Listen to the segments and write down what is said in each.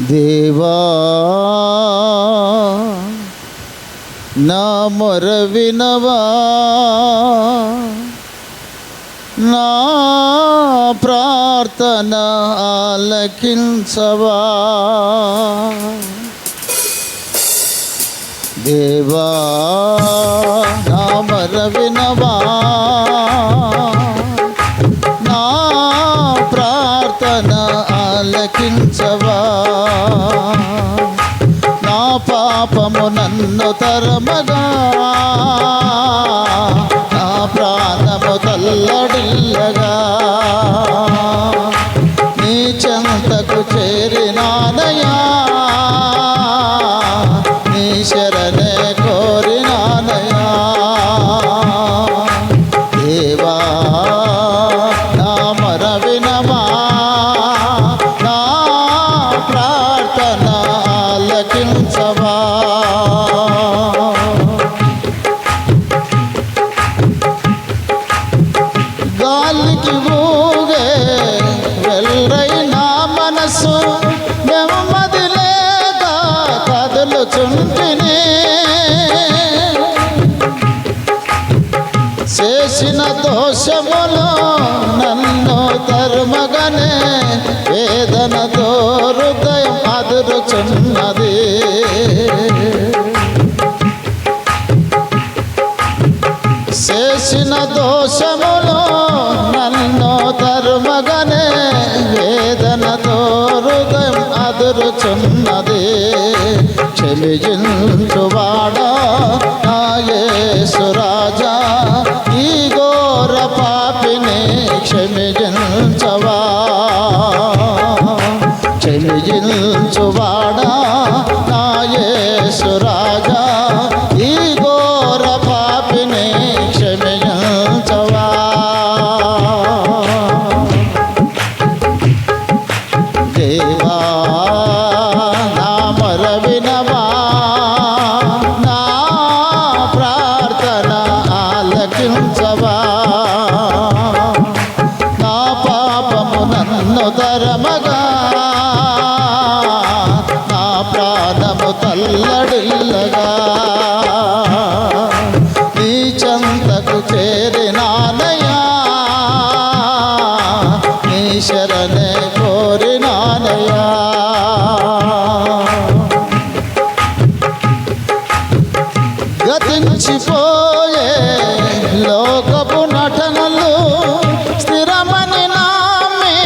దేవా నా మొర వినవా నా ప్రార్థన ఆలకించవా? దేవా నా మొర వినవా నా ప్రార్థన ఆలకించవా నన్ను తరమగా నా ప్రాణము తల్లడిల్లగా. నీ చెంతకు చేరినానయా నీ శరణే కోరినానయా దేవా నా మర వినవా నా ప్రార్థన ఆలకించవా. చేసిన దోషములు నన్ను ధర్మగనే వేదనతో హృదయం అదురుచున్నది. చేసిన దోషములు నన్ను ధర్మగనే వేదనతో హృదయం అదురుచున్నది. చెలిజించువాడా చెలిజించువాడా నాయసురాజా ఈ ఘోర పాపిని క్షమించవా? దేవా నా మరవినవా? నా ప్రార్థన ఆలకించవా? నా పాపము నన్ను ధరమగా కోరినానయా గతించిపోయే లోకపు నటనలు స్థిరమని నామే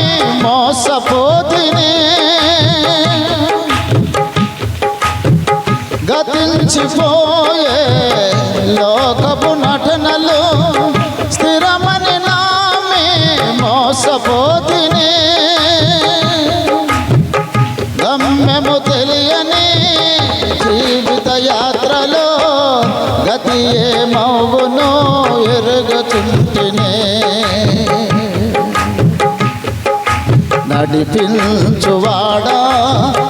మోసపోతిని. గతించిపోయే లోకపు నటనలు స్థిరమని నామే మోసపోతిని. గతి ఎరుగుతుంటేనే. నడిపించువాడా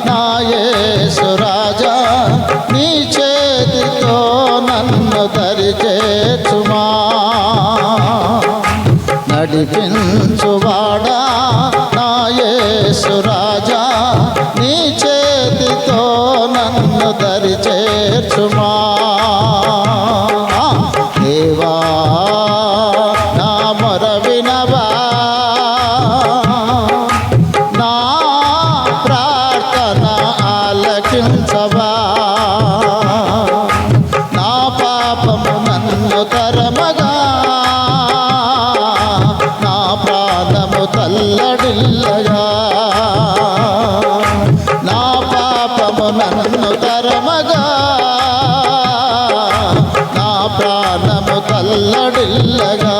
నాయేసురాజా నీ చేతితో నన్ను దరిచేచుమా నడిపించువాడా నాయేసురాజా నీ చేతితో నన్ను దరిచేర్చుమా. తరమగా నా ప్రాణము తల్లడిల్లగా నా పాపము నన్ను తరమగా. నా ప్రాణము తల్లడిల్లగా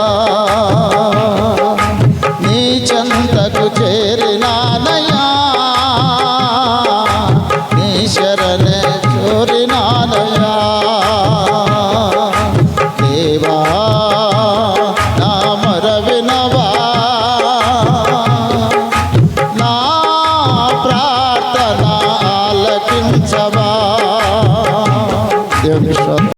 ప్రార్థన ఆలకించవా దేవుని